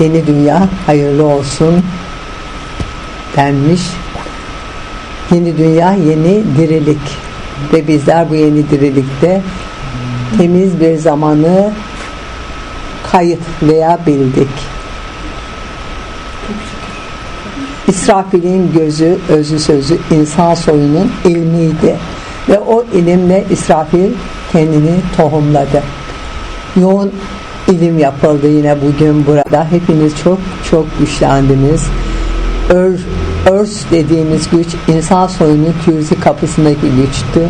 Yeni dünya hayırlı olsun denmiş. Yeni dünya yeni dirilik ve bizler bu yeni dirilikte temiz bir zamanı kayıtlayabildik. İsrafil'in gözü, özü sözü insan soyunun ilmiydi. Ve o ilimle İsrafil kendini tohumladı. Yoğun ilim yapıldı yine bugün burada. Hepiniz çok çok güçlendiniz. Ör, örs dediğimiz güç insan soyunun kürzi kapısındaki güçtü.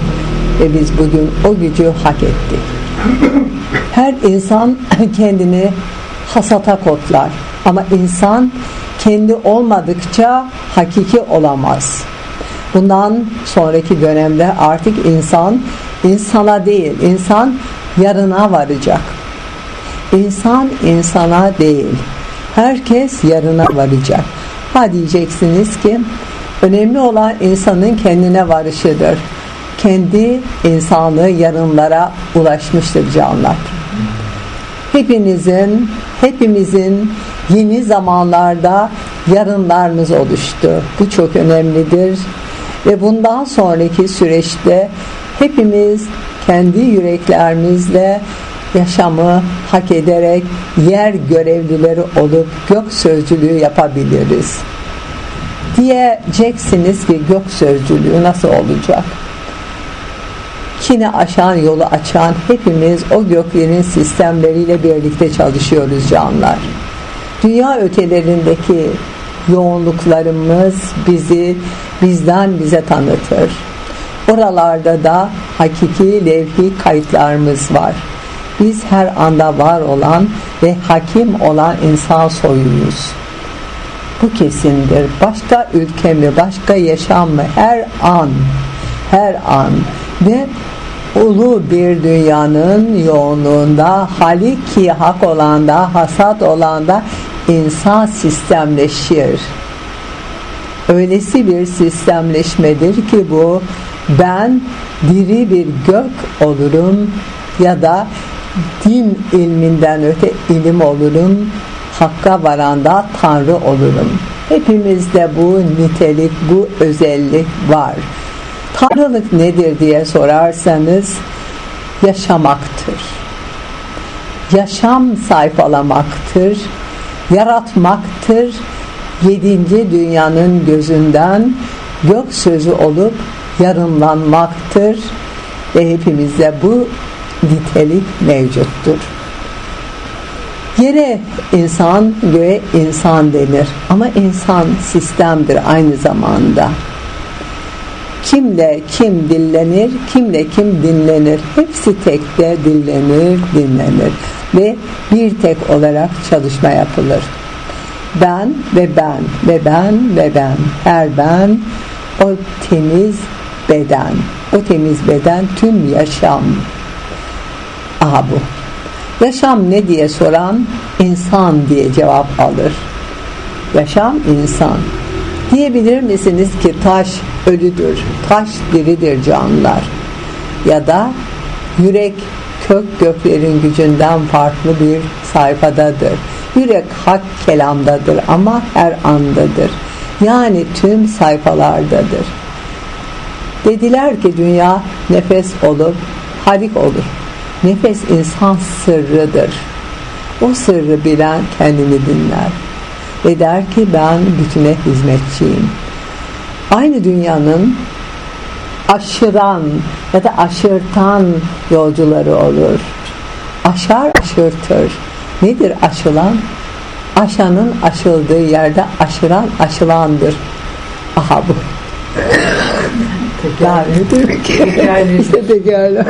Ve biz bugün o gücü hak ettik. Her insan kendini hasata kodlar. Ama insan kendi olmadıkça hakiki olamaz. Bundan sonraki dönemde artık insan insana değil, insan yarına varacak. İnsan insana değil, herkes yarına varacak. Ha diyeceksiniz ki önemli olan insanın kendine varışıdır. Kendi insanlığı yarınlara ulaşmıştır canlar. Hepinizin, hepimizin yeni zamanlarda yarınlarımız oluştu. Bu çok önemlidir. Ve bundan sonraki süreçte hepimiz kendi yüreklerimizle yaşamı hak ederek yer görevlileri olup gök sözcülüğü yapabiliriz. Diyeceksiniz ki gök sözcülüğü nasıl olacak? Kine aşan yolu açan hepimiz o göklerin sistemleriyle birlikte çalışıyoruz canlar. Dünya ötelerindeki yoğunluklarımız bizi bizden bize tanıtır. Oralarda da hakiki levhi kayıtlarımız var. Biz her anda var olan ve hakim olan insan soyuyuz. Bu kesindir. Başka ülke mi, başka yaşam mı? Her an, her an ve ulu bir dünyanın yoğunluğunda haliki hak olanda, hasat olanda insan sistemleşir. Öylesi bir sistemleşmedir ki bu ben diri bir gök olurum ya da din ilminden öte ilim olurum, hakka varanda Tanrı olurum. Hepimizde bu nitelik, bu özellik var. Tanrılık nedir diye sorarsanız yaşamaktır. Yaşam sayfalamaktır, yaratmaktır. Yedinci dünyanın gözünden gök sözü olup yarınlanmaktır ve hepimizde bu nitelik mevcuttur. Yere insan, göğe insan denir ama insan sistemdir aynı zamanda. Kimle kim dillenir, kimle kim dinlenir. Hepsi tekte dillenir, dinlenir ve bir tek olarak çalışma yapılır. Ben ve ben ve ben ve ben, her ben o temiz beden, o temiz beden tüm yaşam. Aha bu. Yaşam ne diye soran insan diye cevap alır. Yaşam insan. Diyebilir misiniz ki taş ölüdür, taş diridir canlılar. Ya da yürek kök göklerin gücünden farklı bir sayfadadır. Yürek hak kelamdadır ama her andadır. Yani tüm sayfalardadır. Dediler ki dünya nefes olur, halik olur. Nefes insan sırrıdır. O sırrı bilen kendini dinler. Ve der ki ben bütüne hizmetçiyim. Aynı dünyanın aşıran ya da aşırtan yolcuları olur. Aşar aşırtır. Nedir aşılan? Aşanın aşıldığı yerde aşıran aşılandır. Aha bu. Mi? tekrar İşte tekerle.